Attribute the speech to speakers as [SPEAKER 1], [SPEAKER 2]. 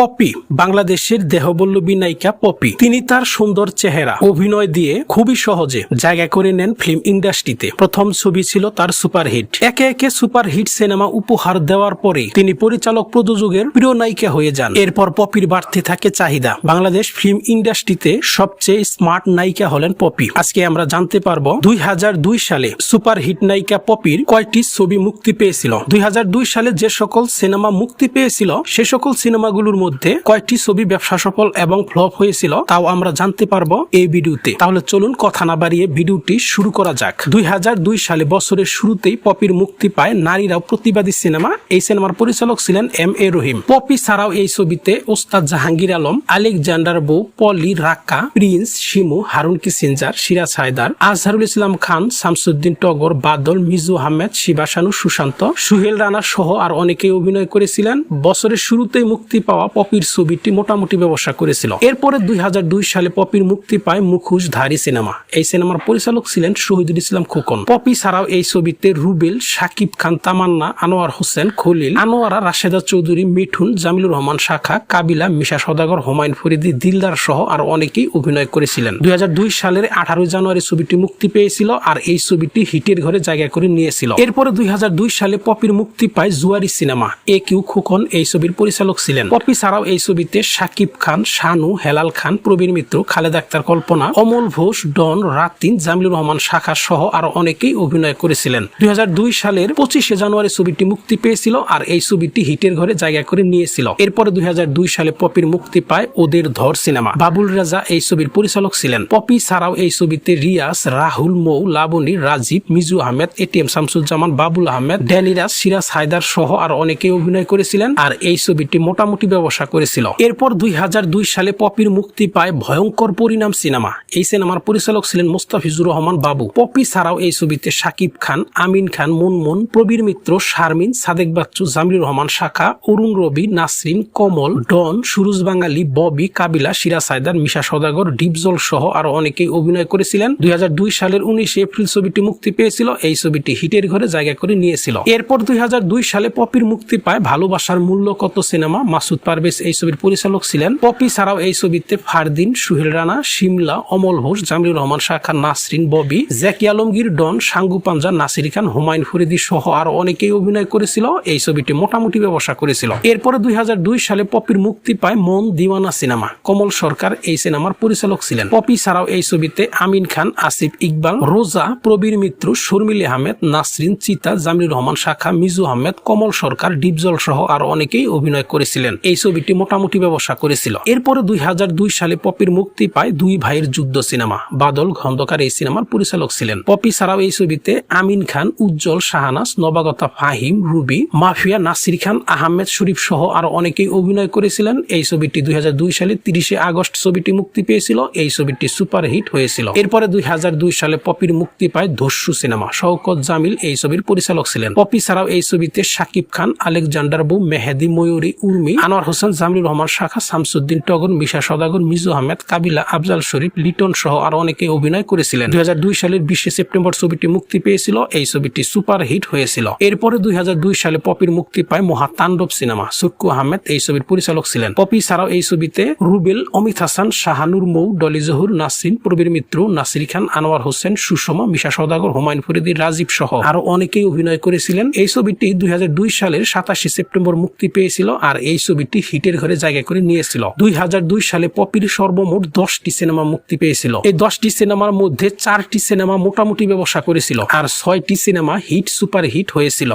[SPEAKER 1] Poppy, বাংলাদেশের দেহবল্লভী নায়িকা poppy. তিনি তার সুন্দর চেহারা, অভিনয় দিয়ে খুবই সহজে জায়গা করে নেন ফিল্ম ইন্ডাস্ট্রিতে। প্রথম ছবি ছিল তার সুপারহিট। একে একে সুপারহিট সিনেমা উপহার দেওয়ার পরে তিনি পরিচালক প্রযোজকের প্রিয় নায়িকা হয়ে যান। এরপর পপির বাড়তে থাকে চাহিদা। বাংলাদেশ ফিল্ম ইন্ডাস্ট্রিতে সবচেয়ে স্মার্ট নায়িকা হলেন পপি। আজকে আমরা জানতে পারব দুই দুই সালে সুপারহিট নায়িকা পপির কয়টি ছবি মুক্তি পেয়েছিল। দুই হাজার দুই সালে যে সকল সিনেমা মুক্তি পেয়েছিল, সে সকল সিনেমাগুলোর মধ্যে কয়টি ছবি ব্যবসা সফল এবং ফ্লপ হয়েছিল, তাও আমরা জানতে পারব এই ভিডিওতে। তাহলে চলুন কথা না বাড়িয়ে ভিডিওটি শুরু করা যাক। দুই হাজার দুই সালে বছরের শুরুতেই পপির মুক্তি পায় নারীরাও প্রতিবাদী সিনেমা। এই সিনেমার পরিচালক ছিলেন এম এ রহিম। পপি ছাড়াও এই ছবিতে ওস্তাদ Jahangir Alam, Alexander Bo Poli Rakka, Prince Shimu, Harun Kissinger Siraj Haider Azharul Islam Khan, Shamsuddin Togor, Badal, Miju Ahmed Shiba Shanu Sushant, Suhel Rana সহ আর অনেকেই অভিনয় করেছিলেন। বছরের শুরুতেই মুক্তি পাওয়া পপির ছবিটি মোটামুটি ব্যবসা করেছিল। এরপরে দুই হাজার দুই সালে পপির মুক্তি পায় মুখোশ ধারী সিনেমা। এই সিনেমার পরিচালক ছিলেন শহীদুল ইসলাম খোকন। পপি ছাড়াও এই ছবিতে রুবেল সাকিব খান, তামান্না, আনোয়ার হোসেন, খলিল, আনোয়ারা, রাশেদা চৌধুরী, মিঠুন, জামিলুর রহমান শাখা, কাবিলা, মিশা সদাগর, হুমায়ুন ফরিদি, দিলদার সহ আর অনেকেই অভিনয় করেছিলেন। দুই হাজার দুই সালের আঠারোই জানুয়ারি ছবিটি মুক্তি পেয়েছিল আর এই ছবিটি হিটের ঘরে জায়গা করে নিয়েছিল। এরপরে দুই হাজার দুই সালে পপির মুক্তি পায় Juari cinema. A Q Khokon এই ছবির পরিচালক ছিলেন। পপি ছাড়াও এই ছবিতে সাকিব খান, শানু, হেলাল খান প্রবীর মিত্র, খালেদ আক্তার, কল্পনা, অমল ঘোষ, ডন, রাতিন, জামিলুর রহমান শাখা সহ আরও অনেকেই অভিনয় করেছিলেন। দুই সালের পঁচিশে জানুয়ারি ছবিটি মুক্তি পেয়েছিল আর এই ছবিটি হিটের ঘরে জায়গা করে নিয়েছিল। এরপরে দুই হাজার দুই সালে পপির মুক্তি পায় ওদের ধর সিনেমা। বাবুল রাজা এই ছবির পরিচালক ছিলেন। পপি ছাড়াও এই ছবিতে রিয়াস রাহুল, মৌ, লাবণী, রাজীব, মিজু আহমেদ, এটিএম শামসুজ্জামান, বাবুল আহমেদ ড্যানিরাজ সিরাজ হায়দার সহ আর অনেকেই অভিনয় করেছিলেন। আর এই ছবিটি মোটামুটি ব্যবসা করেছিল। এরপর দুই হাজার দুই সালে পপির মুক্তি পায় ভয়ঙ্কর পরিণাম সিনেমা। এই সিনেমার পরিচালক ছিলেন মোস্তাফিজুর রহমান বাবু। পপি ছাড়াও এই ছবিতে সাকিব খান, আমিন খান, মুনমুন, প্রবীর মিত্র, শারমিন, সাদেক বাচ্চু, জামিলুর রহমান শাখা, অরুণ রবি, নাসরিন, কমল, ডন, সুরুজ বাঙালি, ববি, কাবিলা সিরা হায়দার মিশা সদাগর ডিপজল সহ আরও অনেকেই অভিনয় করেছিলেন। দুই হাজার দুই সালের উনিশে এপ্রিল ছবিটি মুক্তি পেয়েছিল। এই ছবিটি হিটের ঘরে জায়গা করে নিয়েছিল। এরপর দুই হাজার দুই সালে পপির মুক্তি পায় ভালোবাসার মূল্য কত সিনেমা মাসুদ পারভেজ এই ছবির পরিচালক ছিলেন। পপি ছাড়াও এই ছবিতে ফারদিন, সুহেল রানা, শিমলা, অমল ঘোষ, জামিলুর রহমান শাখা, নাসরিন, ববি জ্যাকি আলমগীর, ডন, সাঙ্গু পাঞ্জা, নাসির খান, হুমায়ুন ফরিদি সহ আরও অনেকেই অভিনয় করেছিল। এই ছবিটি মোটামুটি ব্যবসা করেছিল। এরপরে দুই সালে পপির মুক্তি পায় মন দিওয়ানা সিনেমা। কমল সরকার এই সিনেমার পরিচালক ছিলেন। পপি ছাড়াও এই ছবিতে আমিন খান, আসিফ ইকবাল, রোজা, প্রবীর মিত্র, শর্মিলি আহমেদ, নাসরিন, চিতা, জামিলুর রহমান শাখা, মিজু আহমেদ, কমল সরকার, ডিপজল সহ আরও অনেকেই অভিনয় করেছিলেন। এই ছবিটি মোটামুটি ব্যবসা করেছিল। এরপরে দুই হাজার দুই সালে পপির মুক্তি পায় দুই ভাইয়ের যুদ্ধ সিনেমা। বাদল খন্দকার এই সিনেমার পরিচালক ছিলেন। পপি ছাড়াও এই ছবিতে আমিন খান, উজ্জ্বল শাহানাস নবাগতা ফাহিম, রুবি, মাফিয়া নাসির খান, আহমেদ শরীফ সহ আরও অনেকেই অভিনয় করেছিলেন। এই ছবিটি দুই সালে তিরিশে আগস্ট ছবিটি মুক্তি পেয়েছিল। এই ছবিটি সুপারহিট হয়েছিল। এরপরে দুই হাজার দুই সালে পপির মুক্তি পায় ধস্যু সিনেমা। শওকত জামিল এই ছবির পরিচালক ছিলেন। পপি ছাড়াও এই ছবিতে সাকিব খান, আলেকজান্ডার বু, মেহেদি ময়ূরী, উর্মি, আনোয়ার হোসেন জামিলুর রহমান শাখা, শামসুদ্দিন টগর, মিশা সদাগর, মিজু আহমেদ, কাবিলা আফজাল শরীফ, লিটন সহ আরও অনেকে অভিনয় করেছিলেন। দুই সালের বিশে সেপ্টেম্বর ছবিটি মুক্তি পেয়েছিল, এই ছবিটি সুপার হিট হয়েছিল। এরপরে দুই হাজার দুই সালে পপির মুক্তি পায় মহা মহাতাণ্ডব সিনেমা সুক্কু আহমেদ এই ছবির পরিচালক ছিলেন। পপি ছাড়াও এই ছবিতে রুবেল, অমিত হাসান, শাহানুর মৌ, ডলি জহুর, নাসরিন, প্রবীর মিত্র, নাসির খান, আনোয়ার হোসেন, সুষমা, মিশা সদাগর, হুমায়ুন ফরিদি, রাজীব সহ আরও অনেকেই অভিনয় করেছিলেন। এই ছবিটি দুই হাজার দুই সালের সাতাশে সেপ্টেম্বর মুক্তি পেয়েছিল, আর এই ছবিটি হিটের ঘরে জায়গা করে নিয়েছিল দুই হাজার দুই সালে পপির সর্বমোট দশটি সিনেমা মুক্তি পেয়েছিল। এই দশটি সিনেমার মধ্যে চারটি সিনেমা মোটামুটি ব্যবসা করেছিল। আর ছয়টি সিনেমা হিট সুপার হিট হয়েছিল।